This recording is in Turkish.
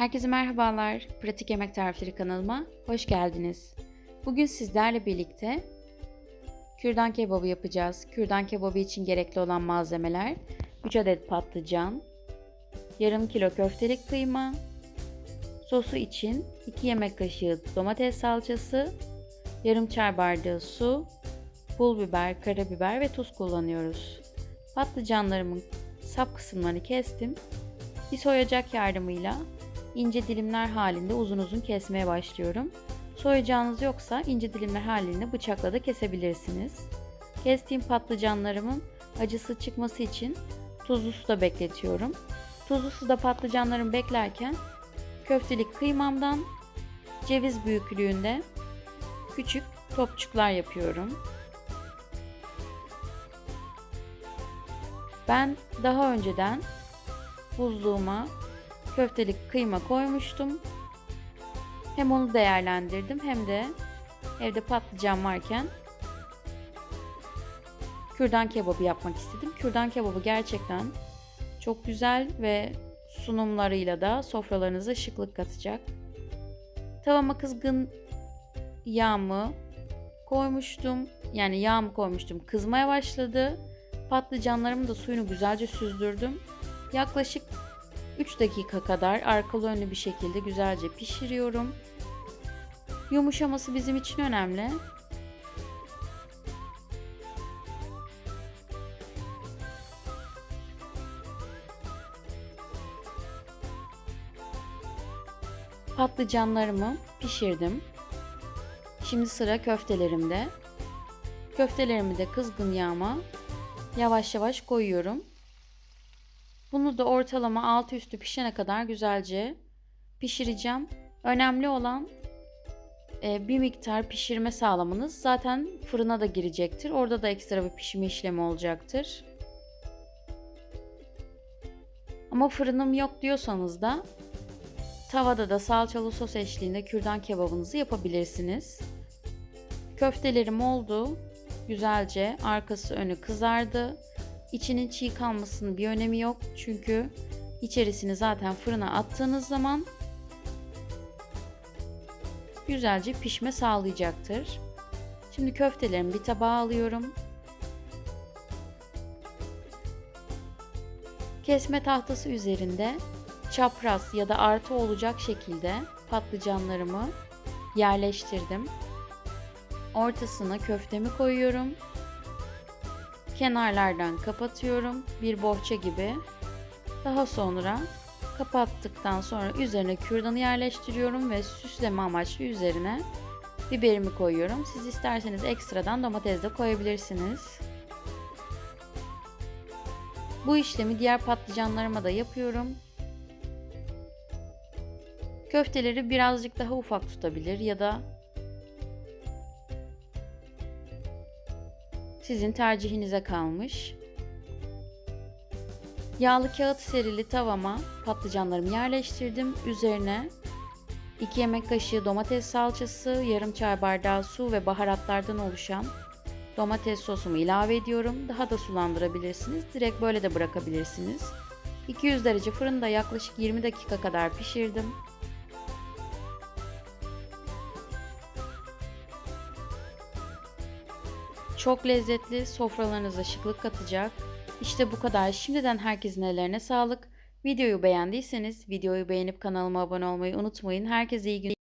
Herkese merhabalar. Pratik Yemek Tarifleri kanalıma hoş geldiniz. Bugün sizlerle birlikte kürdan kebabı yapacağız. Kürdan kebabı için gerekli olan malzemeler 3 adet patlıcan, yarım kilo köftelik kıyma, sosu için 2 yemek kaşığı domates salçası, yarım çay bardağı su, pul biber, karabiber ve tuz kullanıyoruz. Patlıcanlarımın sap kısımlarını kestim. Bir soyacak yardımıyla ince dilimler halinde uzun uzun kesmeye başlıyorum. Soyacağınız yoksa ince dilimler halinde bıçakla da kesebilirsiniz. Kestiğim patlıcanlarımın acısı çıkması için tuzlu suda bekletiyorum. Tuzlu suda patlıcanlarım beklerken köftelik kıymamdan ceviz büyüklüğünde küçük topçuklar yapıyorum. Ben daha önceden buzluğuma köftelik kıyma koymuştum. Hem onu değerlendirdim hem de evde patlıcan varken kürdan kebabı yapmak istedim. Kürdan kebabı gerçekten çok güzel ve sunumlarıyla da sofralarınıza şıklık katacak. Tavama kızgın yağımı koymuştum. Yani yağımı koymuştum. Kızmaya başladı. Patlıcanlarımı da suyunu güzelce süzdürdüm. Yaklaşık 3 dakika kadar arkalı önlü bir şekilde güzelce pişiriyorum. Yumuşaması bizim için önemli. Patlıcanlarımı pişirdim. Şimdi sıra köftelerimde. Köftelerimi de kızgın yağma yavaş yavaş koyuyorum. Bunu da ortalama altı üstü pişene kadar güzelce pişireceğim. Önemli olan e, bir miktar pişirme sağlamanız. Zaten fırına da girecektir. Orada da ekstra bir pişirme işlemi olacaktır. Ama fırınım yok diyorsanız da tavada da salçalı sos eşliğinde kürdan kebabınızı yapabilirsiniz. Köftelerim oldu. Güzelce arkası önü kızardı. İçinin çiğ kalmasının bir önemi yok. Çünkü içerisini zaten fırına attığınız zaman güzelce pişme sağlayacaktır. Şimdi köftelerimi bir tabağa alıyorum. Kesme tahtası üzerinde çapraz ya da artı olacak şekilde patlıcanlarımı yerleştirdim. Ortasına köftemi koyuyorum kenarlardan kapatıyorum bir bohça gibi. Daha sonra kapattıktan sonra üzerine kürdanı yerleştiriyorum ve süsleme amaçlı üzerine biberimi koyuyorum. Siz isterseniz ekstradan domates de koyabilirsiniz. Bu işlemi diğer patlıcanlarıma da yapıyorum. Köfteleri birazcık daha ufak tutabilir ya da Sizin tercihinize kalmış. Yağlı kağıt serili tavama patlıcanlarımı yerleştirdim. Üzerine 2 yemek kaşığı domates salçası, yarım çay bardağı su ve baharatlardan oluşan domates sosumu ilave ediyorum. Daha da sulandırabilirsiniz. Direkt böyle de bırakabilirsiniz. 200 derece fırında yaklaşık 20 dakika kadar pişirdim. Çok lezzetli, sofralarınıza şıklık katacak. İşte bu kadar. Şimdiden herkesin ellerine sağlık. Videoyu beğendiyseniz videoyu beğenip kanalıma abone olmayı unutmayın. Herkese iyi günler.